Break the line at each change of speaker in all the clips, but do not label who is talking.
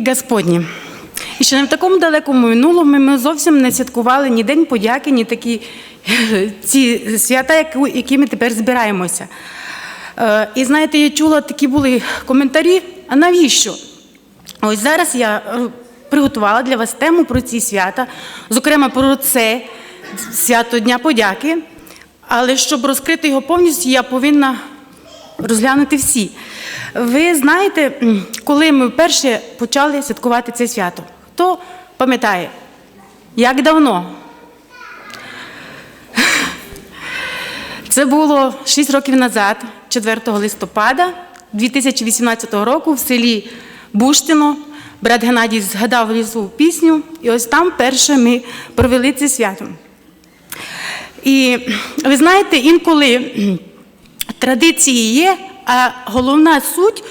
Господні. І ще не в такому далекому минулому ми зовсім не святкували ні День подяки, ні такі ці свята, які- які ми тепер збираємося. Е, І знаєте, я чула такі були коментарі, а навіщо? Ось зараз я е, приготувала для вас тему про ці свята, зокрема про це свято Дня подяки. Але щоб розкрити його повністю, я повинна розглянути всі. Ви знаєте, коли ми вперше почали святкувати це свято? Хто пам'ятає? Як давно? Це було 6 років назад, 4 листопада 2018 року в селі Буштино. Брат Геннадій згадав лісу пісню, і ось там перше ми провели це свято. І ви знаєте, інколи традиції є, а головна суть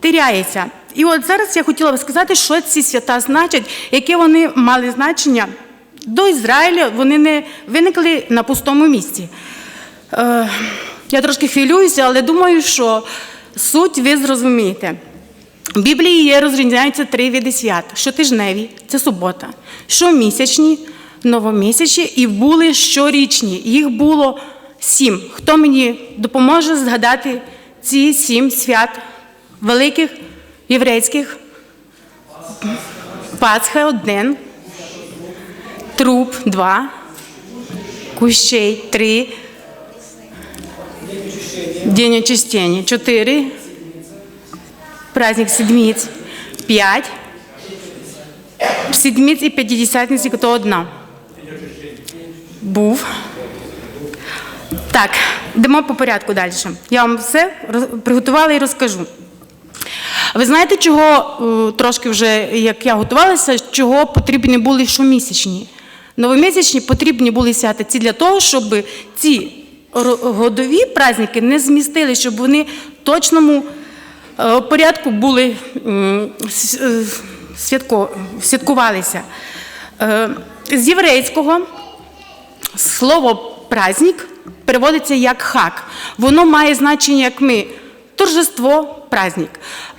теряється. І от зараз я хотіла би сказати, що ці свята значать, яке вони мали значення до Ізраїля, вони не виникли на пустому місці. Е, я трошки хвилююся, але думаю, що суть ви зрозумієте. В Біблії є розрізняються три види свят: щотижневі це субота, щомісячні, новомісячні і були щорічні. Їх було сім. Хто мені допоможе згадати ці сім свят великих єврейських? Пасха один, труп два, кущей три, День очищения чотири, праздник седмиц п'ять, седмиць і п'ятдесятниці то одна. Був. Так, йдемо по порядку далі. Я вам все приготувала і розкажу. Ви знаєте, чого е, трошки вже, як я готувалася, чого потрібні були щомісячні? Новомісячні потрібні були свята ці для того, щоб ці годові праздники не змістили, щоб вони в точному е, порядку були е, святко- святкувалися. З єврейського Слово праздник переводиться як хак. Воно має значення як ми торжество, праздник.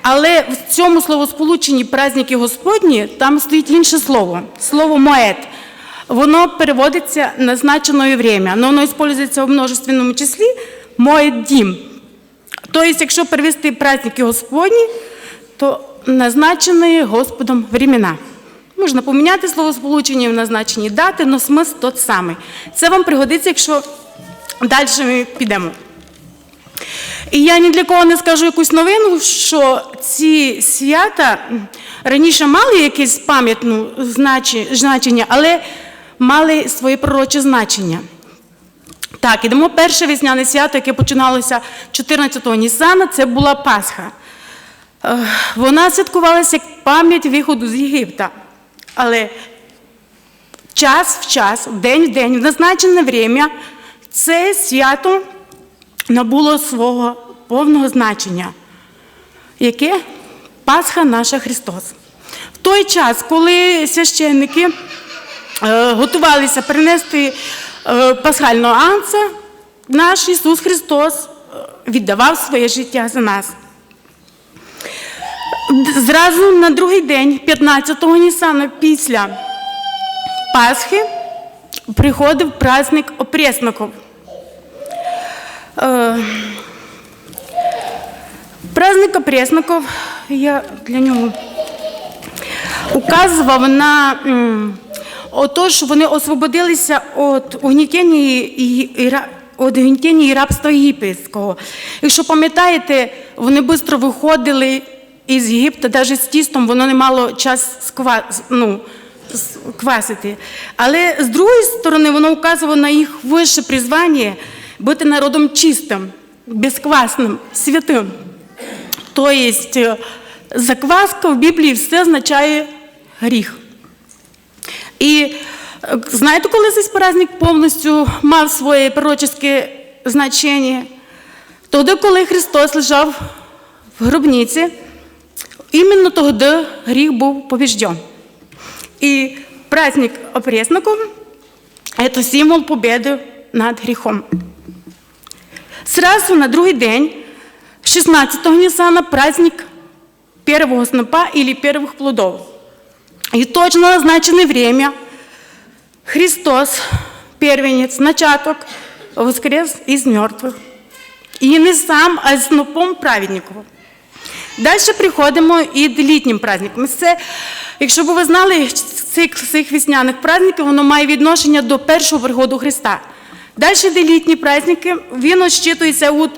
Але в цьому словосполученні праздники Господні там стоїть інше слово слово моет. Воно переводиться назначене время, но воно використовується в множественному числі моет дім. Тобто, якщо перевести праздники Господні, то назначені Господом времена. Можна поміняти словосполучення в назначенні дати, але смисл тот самий. Це вам пригодиться, якщо далі ми підемо. І я ні для кого не скажу якусь новину, що ці свята раніше мали якесь пам'ятне значення, але мали своє пророче значення. Так, ідемо перше весняне свято, яке починалося 14-го Нісана, це була Пасха. Вона святкувалася як пам'ять виходу з Єгипта. Але час в час, день в день, в назначене время, це свято набуло свого повного значення. Яке? Пасха наша Христос. В той час, коли священники е, готувалися принести е, пасхального анца, наш Ісус Христос е, віддавав своє життя за нас. Зразу на другий день, 15-го Нісана, після Пасхи, приходив праздник опресників. Е, Праздник опресників, я для нього указував на м, ото, що вони освободилися від угнітення і, від угнітення і рабства єгипетського. Якщо пам'ятаєте, вони швидко виходили із Єгипта, навіть з тістом воно не мало час сква, ну, квасити. Але з другої сторони, воно указувало на їх вище призвання бути народом чистим, безквасним, святим. Тобто закваска в Біблії все означає гріх. І е, знаєте, коли цей праздник повністю мав своє пророчеське значення? Тоді, коли Христос лежав в гробниці, іменно тоді гріх був побіжден. І праздник опресников – це символ победи над гріхом. Сразу на другий день, 16-го Нісана, праздник первого снопа или первых плодов. И точно назначенное время Христос, первенец, начаток, воскрес из мертвых. І не сам, а снопом праведників. Далі приходимо і до літнім праздником. Це, якщо б ви знали, цикл цих весняних праздників, воно має відношення до першого приходу Христа. Далі йде літні праздники, він отсчитується від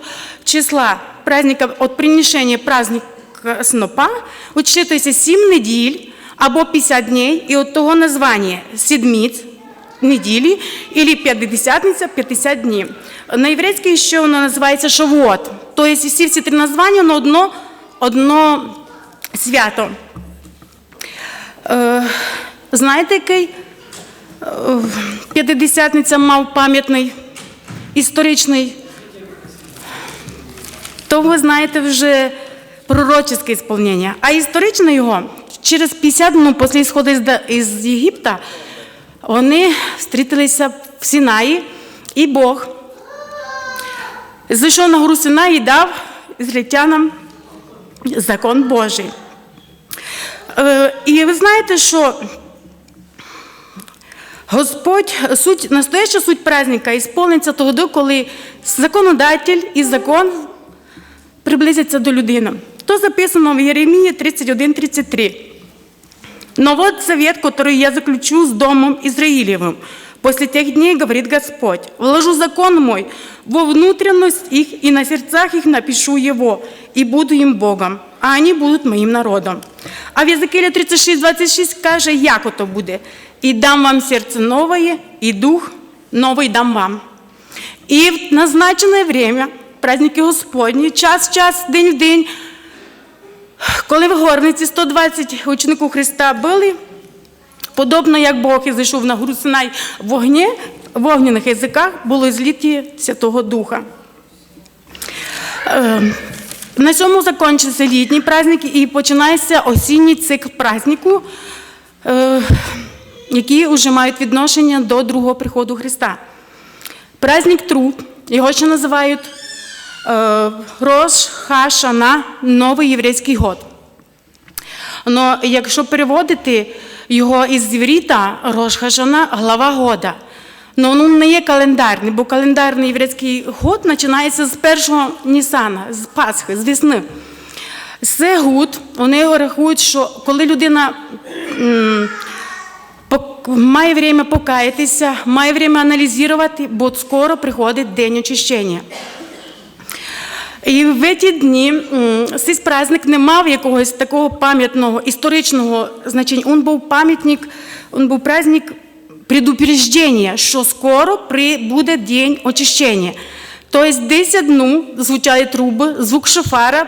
числа праздника, від приношення праздника снопа, отсчитується 7 неділь або 50 днів, і від того названня седмиць, неділі, або п'ятдесятниця, 50 днів. На єврейській ще воно називається шавуот. Тобто всі ці три названня на одно, одно свято. Е, знаєте, який п'ятидесятниця мав пам'ятний історичний? То ви знаєте вже пророче ісполнення. А історичне його через 50 днів після ісходу із, Єгипта вони зустрілися в Сінаї, і Бог зайшов на гору Синай і дав ізраїльтянам закон Божий. Е, І ви знаєте, що Господь, суть, настояща суть праздника ісполниться тоді, коли законодатель і закон приблизяться до людини. То записано в Єремії 31-33. Но вот завет, который я заключу с Домом Израилевым. После тех дней, говорит Господь, вложу закон мой во внутренность их, и на сердцах их напишу его, и буду им Богом, а они будут моим народом. А в Єзекілі 36-26 каже, як ото буде. І дам вам серце новое, і дух новий дам вам. І в назначене время, праздники Господні, час в час, день в день, коли в горниці 120 учеників Христа були, подобно як Бог і зайшов на гору Синай вогні, в вогняних язиках було зліті Святого Духа. Е, На цьому закінчився літній праздник і починається осінній цикл празднику, е, які вже мають відношення до другого приходу Христа. Праздник Труб, його ще називають е, Рош Хашана, Новий єврейський год. Но якщо переводити його із євріта, Рош Хашана – глава года. Но воно не є календарний, бо календарний єврейський год починається з першого Нісана, з Пасхи, з весни. Це гуд, вони рахують, що коли людина має время покаятися, має время аналізувати, бо скоро приходить день очищення. І в ці дні цей праздник не мав якогось такого пам'ятного історичного значення. Він був пам'ятник, він був праздник предупреждення, що скоро буде день очищення. Тобто 10 днів звучали труби, звук шофара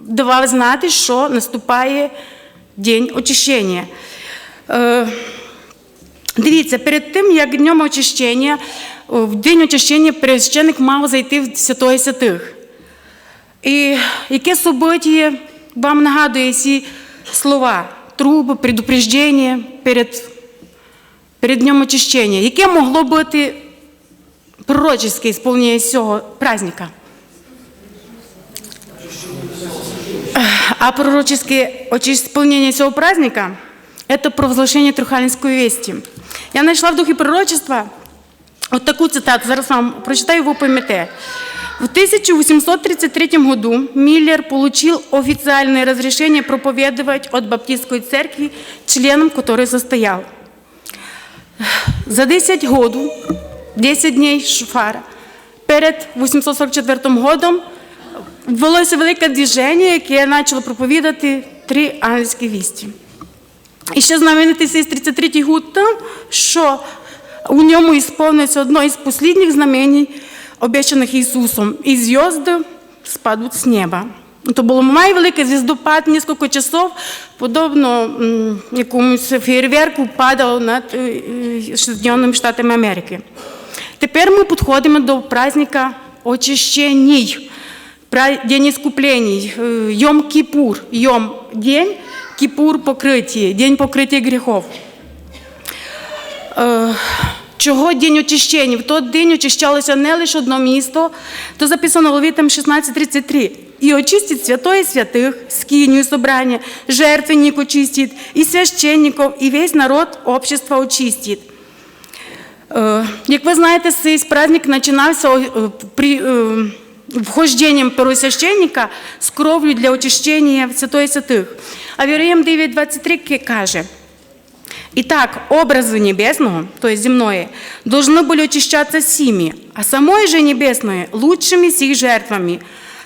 давав знати, що наступає день очищення. Дивіться, перед тим, як днем очищення, в день очищення священник мав зайти в святої святих. І яке событие вам нагадує ці слова? Труби, предупреждення перед, перед днем очищення. Яке могло бути пророчеське ісполнення цього праздника? А пророческое исполнение цього праздника – это провозглашение Трухалинської вести. Я знайшла в духі пророчества от таку цитату, зараз вам прочитаю, ви поймете. В 1833 году Миллер получил официальное разрешение проповедовать от Баптистской церкви, членом которой состоял. За 10 годів, 10 днів шофара, перед 844 годом ввелося велике движення, яке почало проповідати три ангельські вісті. І ще знаменитий цей 33-й год там, що у ньому ісповниться одно із послідніх знамень, обіцяних Ісусом, і зв'язки спадуть з неба. То було має великий звіздопад, кілька часов, подобно якомусь фейерверку падав над е, е, Штатами Америки. Тепер ми підходимо до праздника очищений, пра- День искуплений, е, Йом-Кіпур, Йом – день, Кіпур – покриття, день покриття гріхов. Е, Чого день очищення? В той день очищалося не лише одно місто, то записано в Левітам 16.33. и очистит святое святых, скинию собрания, жертвенник очистит, и священников, и весь народ общества очистит. Е, Як ви знаєте, цей праздник починався е, при вхожденням первосвященника з кров'ю для очищення святої святих. А Віреєм 9.23 каже, Итак, образы небесного, то есть земное, должны были очищаться сими, а самое же небесное лучшими сих жертвами.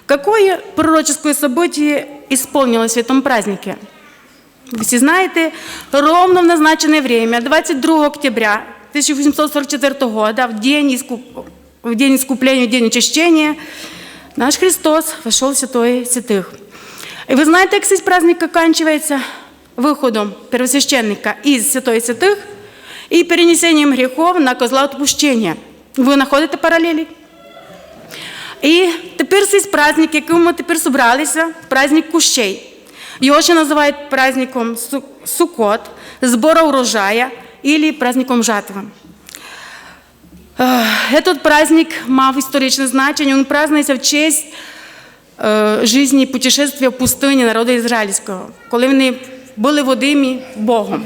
Какое пророческое событие исполнилось в этом празднике? Вы все знаете, ровно в назначенное время, 22 октября 1844 года, в день, искуп- в день искупления, в день очищения, наш Христос вошел в святое святых. И вы знаете, как здесь праздник оканчивается? Выходом первосвященника из святой святых и перенесением грехов на козла отпущения. Ви знаходите паралелі? І тепер цей праздник, яким ми тепер зібралися, праздник кущей. Його ще називають праздником Су- Сукот, збора урожая или праздником жатви. Е, Этот праздник мав історичне значення, він празднується в честь е, жизни і путешествия в пустині народу ізраїльського, коли вони були водимі Богом.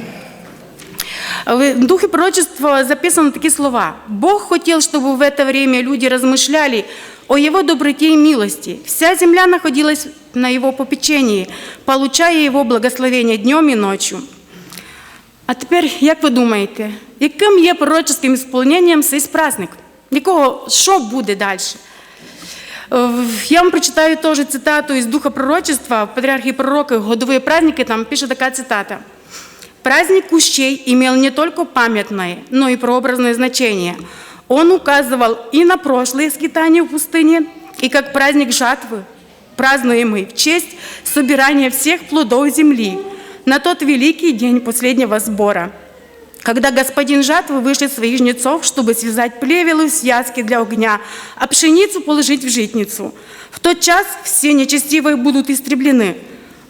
В духе пророчества записаны такие слова. «Бог хотел, чтобы в это время люди размышляли о Его доброте и милости. Вся земля находилась на Его попечении, получая Его благословение днем и ночью». А тепер, як ви думаєте, яким є пророческим сповненням цей праздник? Якого, що буде далі? Е, Я вам прочитаю теж цитату із Духа пророчества, в Патриархии пророки, годовые праздники, там пише така цитата. Праздник кущей имел не только памятное, но и прообразное значение. Он указывал и на прошлые скитания в пустыне, и как праздник жатвы, празднуемый в честь собирания всех плодов земли на тот великий день последнего сбора, когда господин жатвы вышлет своих жнецов, чтобы связать плевелы в связки для огня, а пшеницу положить в житницу. В тот час все нечестивые будут истреблены.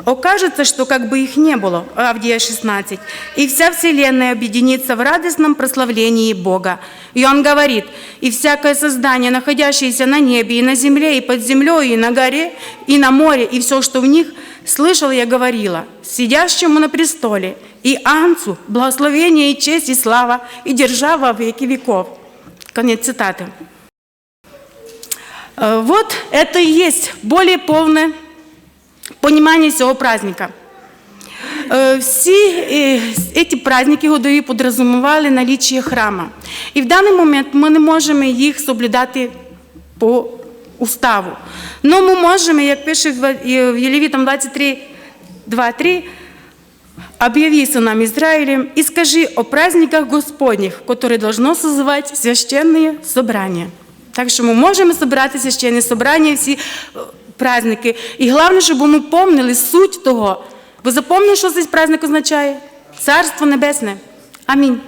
Окажется, что как бы их не было, Авдия 16, и вся вселенная объединится в радостном прославлении Бога. И он говорит, и всякое создание, находящееся на небе и на земле, и под землей, и на горе, и на море, и все, что в них, слышал я говорила, сидящему на престоле, и Анцу, благословение и честь, и слава, и держава в веки веков. Конец цитаты. Э, Вот это и есть более полное понимание цього праздника. Е, Всі е, ці праздники годові подразумевали наліччя храма. І в даний момент ми не можемо їх соблюдати по уставу. Но ми можемо, як пише в в Єлевітам 23, 2.3, «Объяви сынам Израилем и скажи о праздниках Господних, которые должно созывать священные собрания». Так що ми можемо збирати священні собрання, всі е, праздники. І головне, щоб ми помнили суть того. Ви запомнили, що цей праздник означає? Царство Небесне. Амінь.